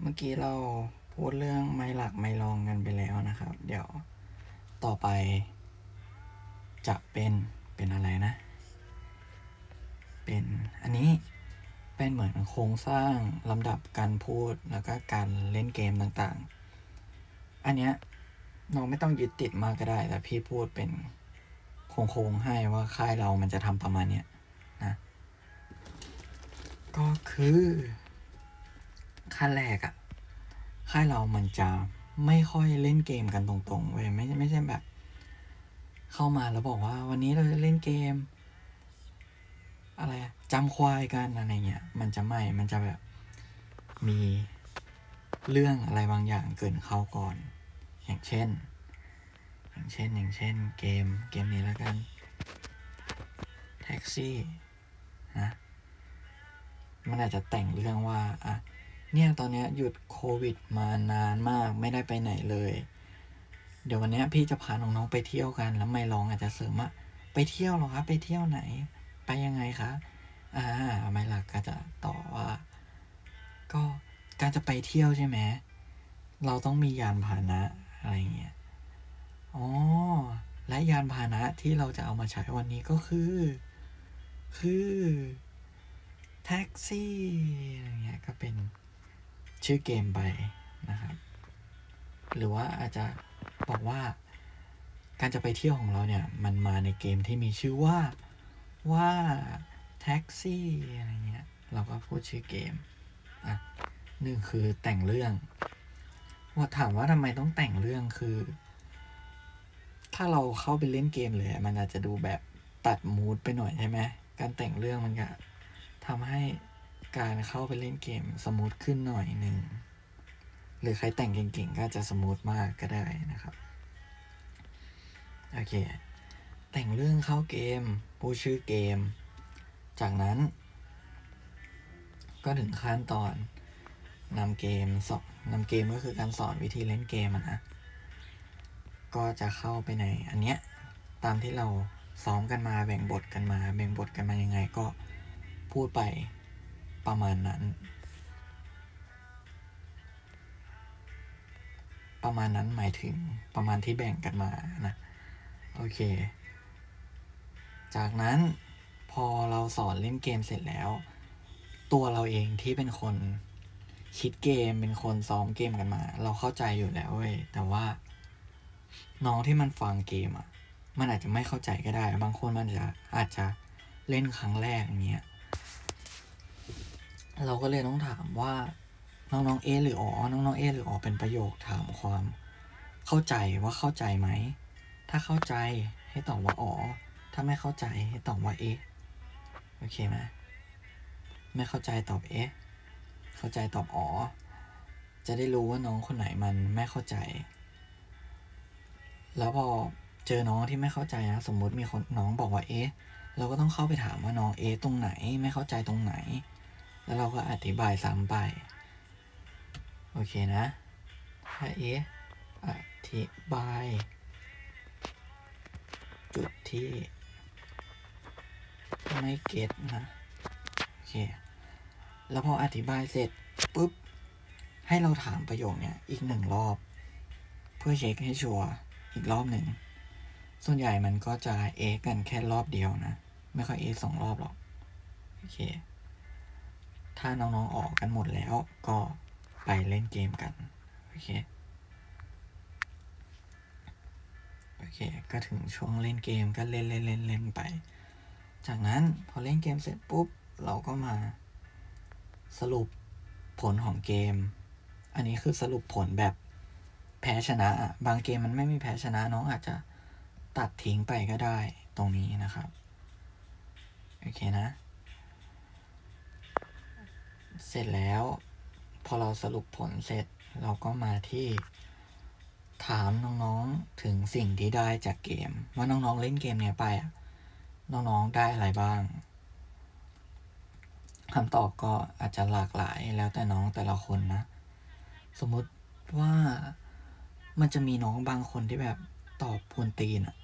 เมื่อกี้เราพูดเรื่องไม่หลักไม่รองกันไปแล้วนะครับ เดี๋ยวต่อไป จะเป็นเป็นอะไรนะ เป็นอันนี้เป็นเหมือนโครงสร้างลำดับการพูดแล้วก็การเล่นเกมต่างๆ อันเนี้ยน้องไม่ต้องยึดติดมากก็ได้ แต่พี่พูดเป็นโครงๆให้ว่าค่ายเรามันจะทำประมาณเนี้ยนะก็คือขั้นแรกอะ ค่ายเรามันจะไม่ค่อยเล่นเกมกันตรงๆเว้ยไม่ไม่ใช่แบบ เข้ามาแล้วบอกว่า วันนี้เราจะเล่นเกม อะไรจำควายกันอะไรเงี้ยมันจะไม่มันจะแบบมีเรื่องอะไรบางอย่างเกินเข้าก่อน อย่างเช่น อย่างเช่นอย่างเช่น เกมเกมนี้แล้วกันแท็กซี่นะมันอาจจะแต่งเรื่องว่าอะ เนี่ยตอนเนี้ยหยุดโควิดมานานมากไม่ได้ไปไหนเลย เดี๋ยววันเนี้ยพี่จะพาน้องๆไปเที่ยวกัน แล้วไม่ร้องอาจจะเสริมว่าไปเที่ยวหรอครับไปเที่ยวไหน ไปยังไงคะอ่าไม่หลักก็จะต่อว่า ก็การจะไปเที่ยวใช่ไหมเราต้องมียานพาหนะอะไรเงี้ยอ๋อและยานพาหนะที่เราจะเอามาใช้วันนี้ก็คือ คือ แท็กซี่อะไรเงี้ยก็เป็น ชื่อเกมไปนะครับ หรือว่าอาจจะบอกว่าการจะไปเที่ยวของเราเนี่ย มันมาในเกมที่มีชื่อว่าว่าแท็กซี่อะไรเงี้ย เราก็พูดชื่อเกม อะหนึ่งคือแต่งเรื่อง ว่าถามว่าทำไมต้องแต่งเรื่องคือ ถ้าเราเข้าไปเล่นเกมเลย มันอาจจะดูแบบตัดมูดไปหน่อยใช่ไหมการแต่งเรื่องมันก็ทำให้ การเข้าไปเล่นเกมสมูทขึ้นหน่อยหนึ่ง หรือใครแต่งเก่งๆ ก็จะสมูทมากก็ได้นะครับ โอเค แต่งเรื่องเข้าเกมพูดชื่อเกม จากนั้น ก็ถึงขั้นตอนนำเกมสอนนำเกมก็คือการสอนวิธีเล่นเกมนะ ก็จะเข้าไปในอันเนี้ยตามที่เราซ้อมกันมาแบ่งบทกันมา แบ่งบทกันมายังไงก็พูดไป ประมาณนั้น ประมาณนั้นหมายถึงประมาณที่แบ่งกันมานะโอเค จากนั้นพอเราสอนเล่นเกมเสร็จแล้ว ตัวเราเองที่เป็นคนคิดเกมเป็นคนซ้อมเกมกันมา เราเข้าใจอยู่แล้วเว้ยแต่ว่า น้องที่มันฟังเกมอะ มันอาจจะไม่เข้าใจก็ได้ บางคนมันจะอาจจะเล่นครั้งแรกอย่างเงี้ย เราก็เลยต้องถามว่าน้องๆเอหรืออ๋อน้องๆเอหรืออ๋อเป็นประโยคถามความเข้าใจว่าเข้าใจไหม ถ้าเข้าใจให้ตอบว่าอ๋อ ถ้าไม่เข้าใจให้ตอบว่าเอโอเคไหมไม่เข้าใจตอบเอเข้าใจตอบอ๋อ จะได้รู้ว่าน้องคนไหนมันไม่เข้าใจ แล้วพอเจอน้องที่ไม่เข้าใจนะสมมุติมีคนน้องบอกว่าเอ๊ะเราก็ต้องเข้าไปถามว่าน้องเอ๊ะตรงไหน ไม่เข้าใจตรงไหน แล้วเราก็อธิบายซ้ำไป โอเคนะถ้าเออธิบาย จุดที่ ไม่เก็ตนะ โอเค แล้วพออธิบายเสร็จปุ๊บ ให้เราถามประโยคเนี้ยอีกหนึ่งรอบ เพื่อเช็คให้ชัวร์อีกรอบหนึ่ง ส่วนใหญ่มันก็จะเอกันแค่รอบเดียวนะ ไม่ค่อยเอสองรอบหรอก โอเค ถ้าน้องๆออกกันหมดแล้วก็ไปเล่นเกมกัน โอเค โอเค ก็ถึงช่วงเล่นเกมก็เล่นเล่นเล่นเล่นไป จากนั้นพอเล่นเกมเสร็จปุ๊บ เราก็มาสรุปผลของเกม อันนี้คือสรุปผลแบบแพ้ชนะอะบางเกมมันไม่มีแพ้ชนะน้องอาจจะตัดทิ้งไปก็ได้ตรงนี้นะครับ โอเคนะ เสร็จแล้ว พอเราสรุปผลเสร็จเราก็มาที่ ถามน้องๆถึงสิ่งที่ได้จากเกม ว่าน้องๆเล่นเกมเนี้ยไปอะน้องๆได้อะไรบ้างคำตอบก็อาจจะหลากหลายแล้วแต่น้องแต่ละคนนะ สมมุติว่ามันจะมีน้องบางคนที่แบบตอบพวนตีนอะ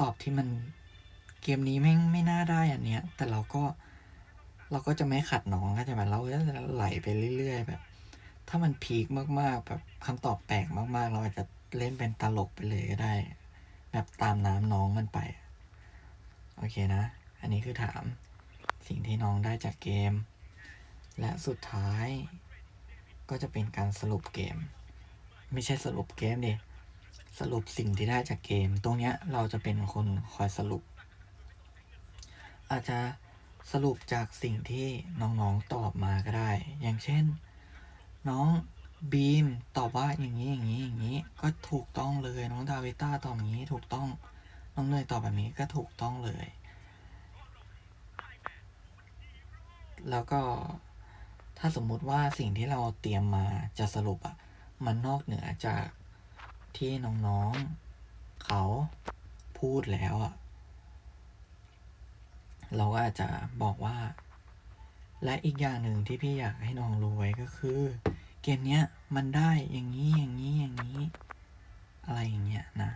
ตอบที่มันเกมนี้ไม่งไม่น่าได้อันเนี้ย แต่เราก็ เราก็จะไม่ขัดน้องก็จะแบบเราก็จะไหลไปเรื่อย ๆ แบบ ถ้ามันพีคมากๆ แบบคำตอบแปลกมากๆ เราอาจจะเล่นเป็นตลกไปเลยก็ได้ แบบตามน้ำน้องมันไป โอเคนะ อันนี้คือถามสิ่งที่น้องได้จากเกม และสุดท้ายก็จะเป็นการสรุปเกม ไม่ใช่สรุปเกมดิสรุปสิ่งที่ได้จากเกม ตรงเนี้ยเราจะเป็นคนคอยสรุป อาจจะ สรุปจากสิ่งที่น้องๆตอบมาก็ได้ อย่างเช่น น้องบีมตอบว่าอย่างนี้อย่างนี้อย่างนี้ ก็ถูกต้องเลย น้องดาวิต้าตอบอย่างนี้ถูกต้อง น้องเนยตอบแบบนี้ก็ถูกต้องเลย แล้วก็ถ้าสมมุติว่าสิ่งที่เราเตรียมมาจะสรุปอะมันนอกเหนือจากที่น้องๆเขาพูดแล้วอะ เราก็อาจจะบอกว่า และอีกอย่างหนึ่งที่พี่อยากให้น้องรู้ไว้ก็คือ เกมเนี้ยมันได้อย่างนี้อย่างนี้อย่างนี้ อะไรอย่างเงี้ยนะ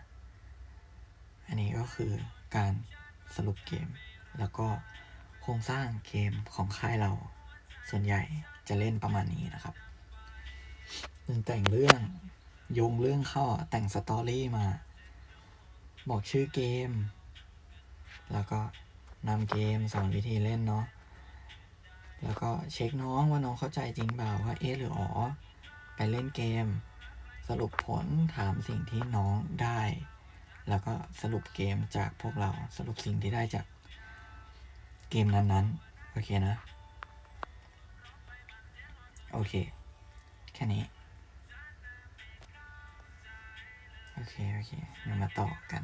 อันนี้ก็คือการสรุปเกม แล้วก็โครงสร้างเกมของค่ายเรา ส่วนใหญ่จะเล่นประมาณนี้นะครับหนึ่งแต่งเรื่องโยงเรื่องเข้าแต่งสตอรี่มา บอกชื่อเกม แล้วก็ นำเกมสอนวิธีเล่นเนาะแล้วก็เช็คน้องว่าน้องเข้าใจจริงเปล่าว่าเอ๊ะหรืออ๋อไปเล่นเกม สรุปผลถามสิ่งที่น้องได้ แล้วก็สรุปเกมจากพวกเราสรุปสิ่งที่ได้จากเกมนั้นๆโอเคนะ โอเค แค่นี้ โอเค โอเคเดี๋ยวมาต่อกัน